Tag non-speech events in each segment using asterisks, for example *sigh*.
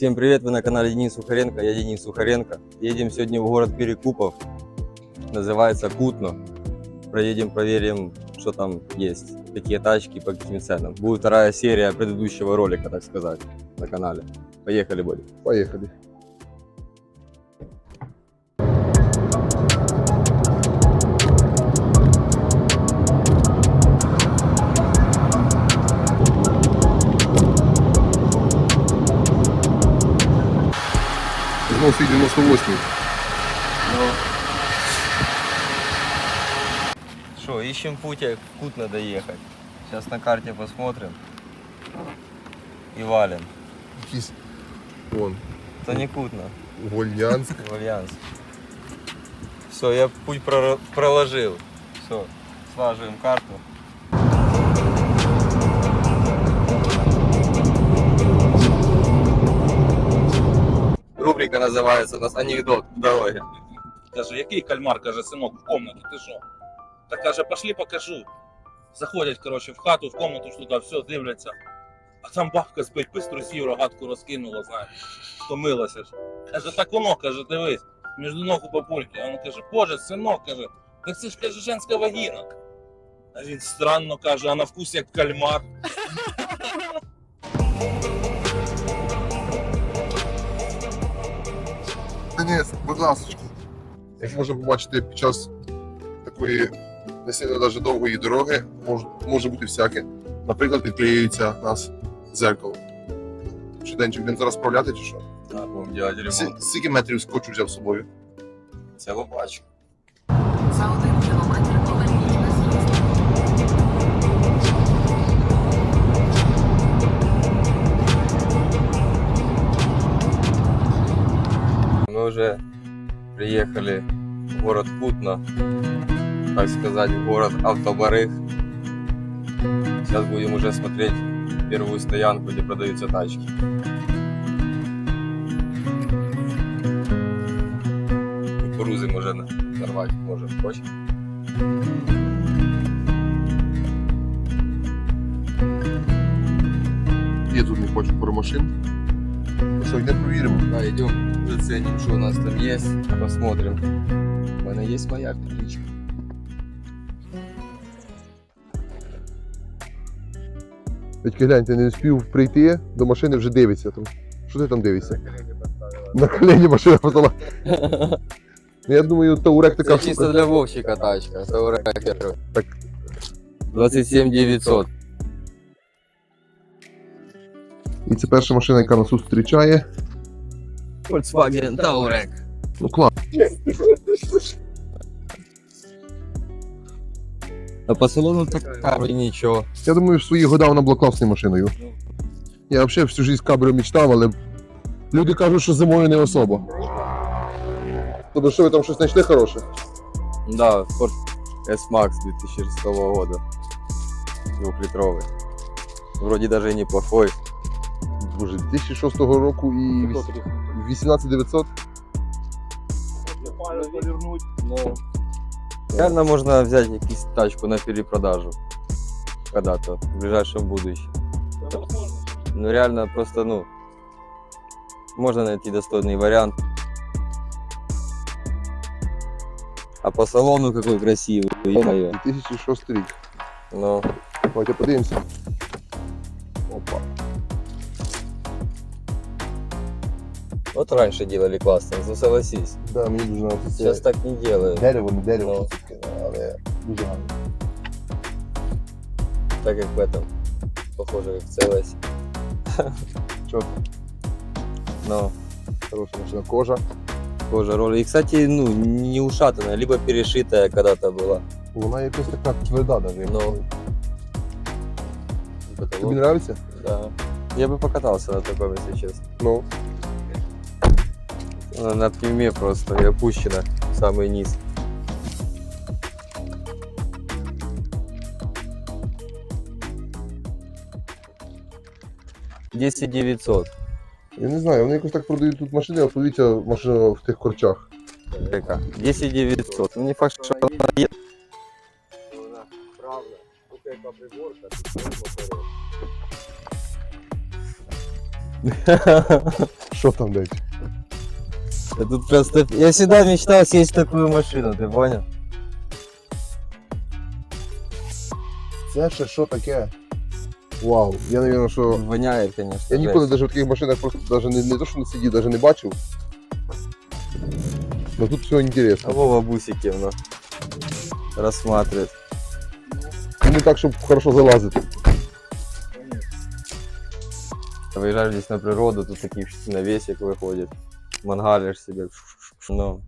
Всем привет, вы на канале Денис Сухаренко, я Денис Сухаренко. Едем сегодня в город Перекупов, называется Кутно. Проедем, проверим, что там есть, какие тачки, по каким ценам. Будет вторая серия предыдущего ролика, так сказать, на канале. Поехали, Бодя. Поехали. Знов свій 98. Что, ищем путь, как в Кутно доехать. Сейчас на карте посмотрим. И валим. Якийсь вон, Это не Кутно, Вольнянськ. Альянс. *laughs* Все, я путь проложил. Все, слаживаем карту. Рубрика называется у нас анекдот в. Каже, який кальмар, каже, синок, в комнату, ти що? Та каже, пошли покажу. Заходять, коротше, в хату, в комнату туди, все, дивляться. А там бабка спить, без трусів рогатку розкинула, знаєш, втомилася ж. Каже, так воно, каже, дивись, між ног у папульки. А він каже, боже, синок, каже, так це ж каже, женська вагіна. А він странно каже, а на вкус як кальмар. Денис, будь ласка. Як можна побачити під час такої не сильно навіть довгої дороги, може, може бути всяке. Наприклад, відклеюється у нас дзеркало. Щоденчик будемо зараз справляти чи що? Так, будемо делать ремонт. Скільки метрів скотчу взяв з собою? Це пачку. Уже приехали в город Кутно, так сказать, в город Автобарых. Сейчас будем уже смотреть первую стоянку, где продаются тачки. Кукурузы можно нарвать, можем, хочешь? Я тут не хочу про машин. Що, йде провіримо. Да, идем, заценим, что у нас там есть, посмотрим. У меня есть моя петличка. Батьки, гляньте, не успів прийти, до машини вже дивиться там. Що ти там дивишся? На колені машина поставила. Ну, Я думаю, Таурек така Это чисто для Вовчика тачка. Таурекер. Так. 27 900. І це перша машина, яка нас зустрічає. Volkswagen Таурек. Ну клас. А по салону так и ничего. Я думаю, в свої года вона була класною машиною. Я взагалі всю життя кабріо мечтав, але люди кажуть, що зимою не особо. Тобто, що ви там щось знайшли хороше? Да, Ford S-Max 2006 года. Двухлитровый. Вроде даже и неплохой Боже, 2006 року і 18900. Ну, реально можно взять якусь тачку на перепродажу. Когда-то, в ближайшем будущем. Ну реально просто, ну, можно найти достойный вариант. А по салону какой красивый. ё-моё. 2006 рік. Ну, Давайте подивимося. Опа. вот раньше делали классно, ну согласись. Да, мені дуже подобається. Сейчас так не делают. Дерево, не дерево, Ну. щось таке, але дуже гарно. Так как в этом. Похоже, как в целость. *laughs* Чо, Но хороша машина, кожа. кожа роли. И, кстати, ну, не ушатанная, либо перешитая когда-то была. Вона якась така тверда даже. Ну. Тобі Потолок. подобається? Да. Я бы покатался на таком, если честно. Ну. она на пневме просто и опущена в самый низ. Десять девятьсот. Я не знаю, вони якось так продають тут машини, а подивіться машина в тих корчах. Яка? 10 900. Ну не факт, що вона є. Правда. Тут яка *laughs* приборка, тут Що там десь? Я тут просто... Я всегда мечтал сесть в такую машину, ты понял? Це ще що таке? Вау, я, мабуть, що. Воняет, конечно. Я ніколи жесть. навіть в таких машинах просто даже не, не то, що не сидів, навіть не бачив. Но тут все А інтересно. Вова бусики, ну, рассматривает. І не так, щоб хорошо залазити. Выезжаешь здесь на природу, тут такие навесик выходит. Мангалишь себе. Ну,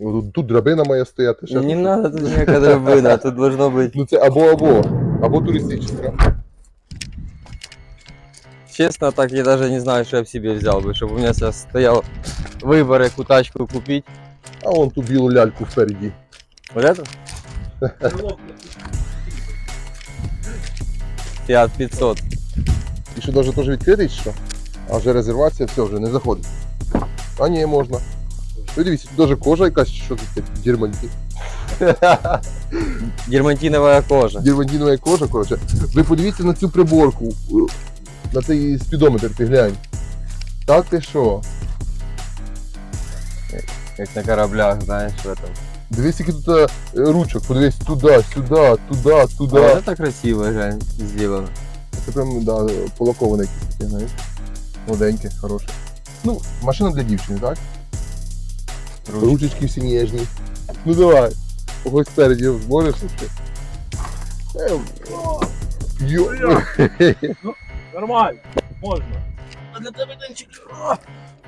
І Тут, тут драбина має стояти. Ще не тут. надо тут никакой драбина, тут должно быть... Ну це або або. Або туристична. Честно, так я даже не знаю, что я в себе взял бы, чтобы у меня сейчас стоял выбор, какую тачку купить. А вон ту білу ляльку впереді. Вот эту? Fiat 500. І що навіть теж відкритий, чи що? А вже резервація, все, вже не заходить. А ні, можна. Ви дивіться, тут навіть кожа якась, що тут таке, дірманті. *laughs* Дермантиновая кожа. Дірмантінова кожа, коротше. Ви подивіться на цю приборку, на цей спідометр, ти глянь. Так ти що? Как на кораблях, знаешь, в этом. Дивись, які тут е, ручок, подивись туди, сюди, туди, А туди. вот это красиво, глянь, сделано. Це прям да, полаковане якісь таке, знаєш. Молоденьке, хороше. Ну, машина для дівчини, так? Ручки. Ручечки всі ніжні. Ну давай. Ось спереді зможеш ще. Ем. Йо. Нормально, можна. А для тебе денчик. а,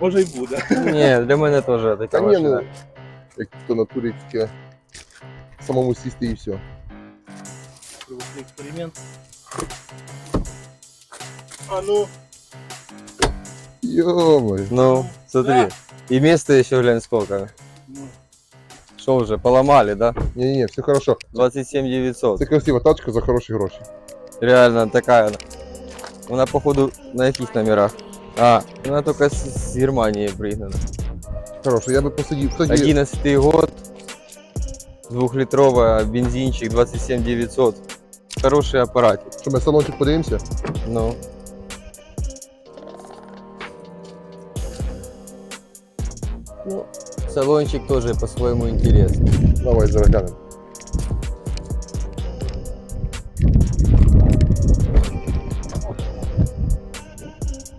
Може й буде. Не, для мене теж Та така ні, ну, машина. як то натурі таке. Самому сісти і все. Привести експеримент. А ну. Йо-моє. Ну, смотри. И места еще, глянь, сколько. ну. Что уже, поломали, да? Ні-ні, все хорошо. 27 900. Це красива тачка за хороші гроші. Реально такая она. Она, походу, на каких номерах? А, она только с, с Германии пригнана. Хорошо, я би посидів. Кстати, 11 год, двухлитровая, бензинчик, 27 900. Хороший аппаратик. що ми салончик подивимося? Ну. Ну, салончик тоже по-своему интересный. Давай заглянемо.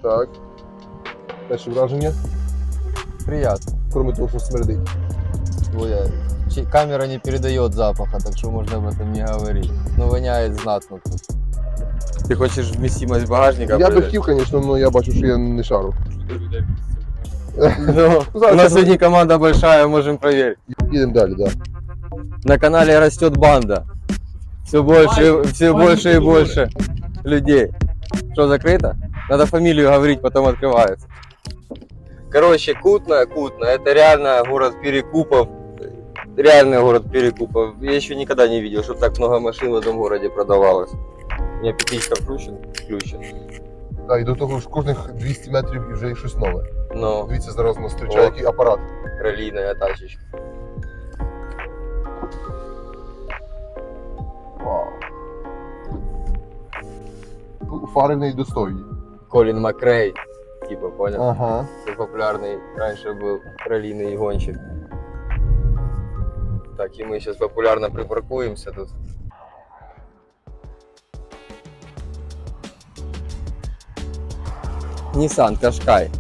Так. Перше враження, Приятно. кроме того, смердить. Ой, а чи- камера не передает запаха, так что можно об этом не говорить. Но воняет знатно тут. Ты хочешь вместимость багажника? Я би хотів, звісно, але я бачу, що я не шару. Ну, у нас сегодня команда большая, можем проверить. Їдемо далі, так. Да. На канале растет банда. Все больше, все больше и больше людей. Что, закрыто? Надо фамилию говорить, потом открывается. Короче, Кутно, Кутно, это реально город Перекупов. Реальный город Перекупов. Я еще никогда не видел, чтобы так много машин в этом городе продавалось. У меня петличка включена, включена. Да, і до того ж кожних 200 метрів і вже і щось нове. Но Дивіться, зараз нас зустрічає О. який апарат. раллийная тачечка. Вау. Ну, Фари в неї достойні. Колин Макрей, типа, понял? Ага. Це популярный раньше был раллийный гонщик. Так, и мы сейчас популярно припаркуемся тут. Nissan Qashqai.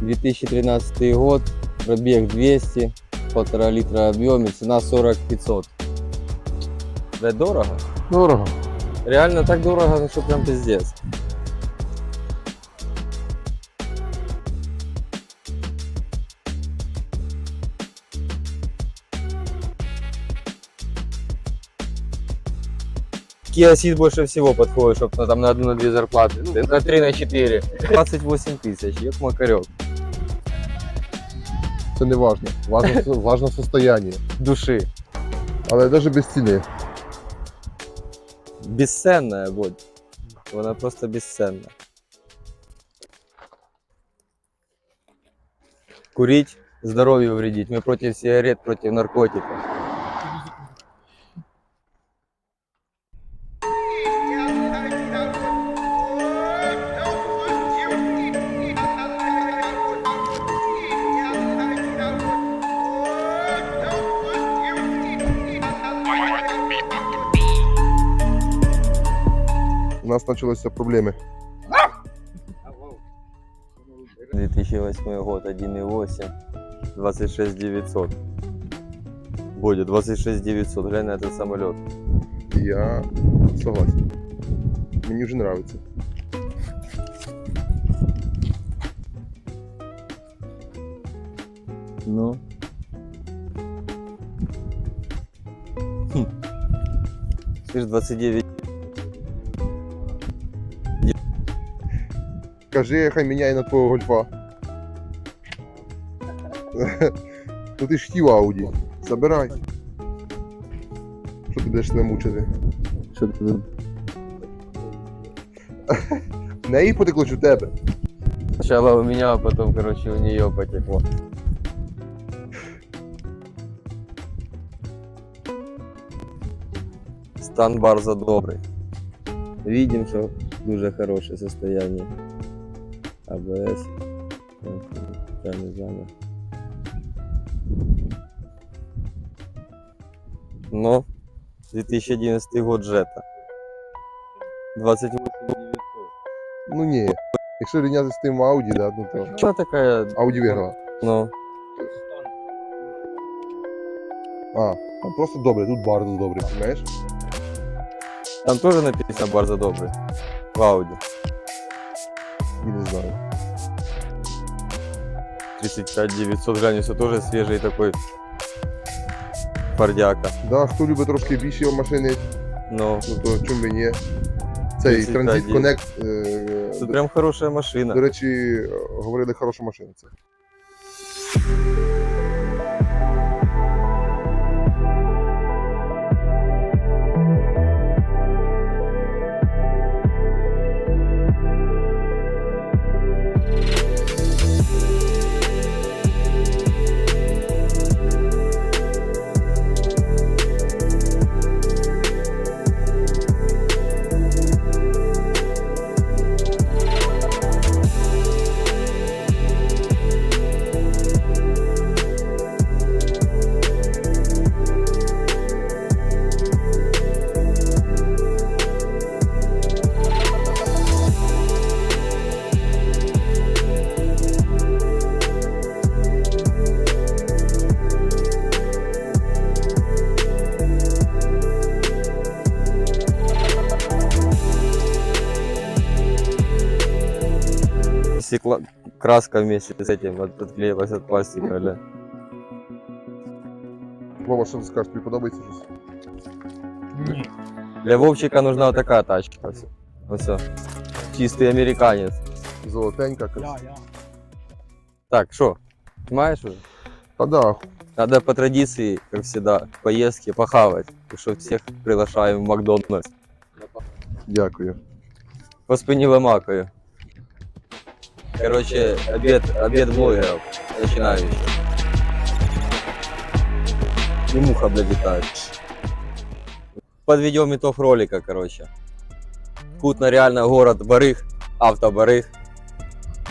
2013 год, пробег 200, полтора литра объеме, цена 40 500. Да дорого. Дорого. Реально так дорого, ну что прям пиздец. Kia Ceed больше всего подходит, чтобы там на одну, на две зарплаты. На три, на четыре. *laughs* 28 тысяч, ёк макарек. Це не важно. Важно, *laughs* важно состояние. Души. Але навіть без ціни. Бесценная, Бодь. Вона просто бесценна. Курить здоровью вредить. Мы против сигарет, против наркотиков. Нас почалися проблеми. 2008 год, 1.8, 26 900. Бодя, 26 900, глянь на этот самолет. Я согласен. Мені вже нравится. Ну. Хм. Ж 29. Кажи, хай міняй на твого гольфа. *laughs* ну ти ж хотів Ауді. Забирай. Що ти будеш себе мучити? Что ты В неї потекло чи в тебе? Сначала у меня, а потом, короче, у нее потекло. Стан Барза добрый. Видим, что дуже хорошее состояние. АБС. Так, не знаю. Но 2011 год Джета. 28 900. Ну ні. Якщо рівняти з тим Ауді, да, ну то Она такая, Ауді виграла. ну, А, там просто добре, тут bardzo добре, знаєш? там тоже написано Барза добрый. В Ауди. Знаю. 35 900 градусов тоже свежий такой фордяка. Да, хто любить трошки більші машини, Но ну то чому би ні. Цей 35 Transit є. Connect, е, это до, прям хорошая до речі, говорили, хороша машина це. Стекла... Краска вместе с этим от- отклеилась от пластика, бля. Вова, що ти скажеш, тобі подобається щось? Ні. Для Вовчика нужна вот такая тачка. Все. все. Чистый американец. Золотенька, крас... Так, что? Снимаешь уже? Та да, Надо по традиции, как всегда, в поездке похавать. Так что всех приглашаем в Макдональдс. дякую. По спине вымакаю. Короче, обед, обед блогеров начинающих. И муха, блядь, летает. Подведем итог ролика, короче. Кутно реально город Барых, автобарых.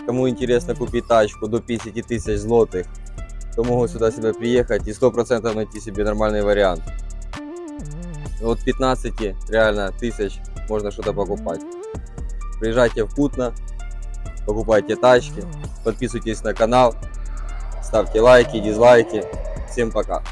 Кому интересно купить тачку до 50 тысяч злотых, то могут сюда себе приехать и 100% найти себе нормальный вариант. От 15 реально тысяч можно что-то покупать. Приезжайте в Кутно, покупайте тачки, подписывайтесь на канал, ставьте лайки, дизлайки. Всем пока.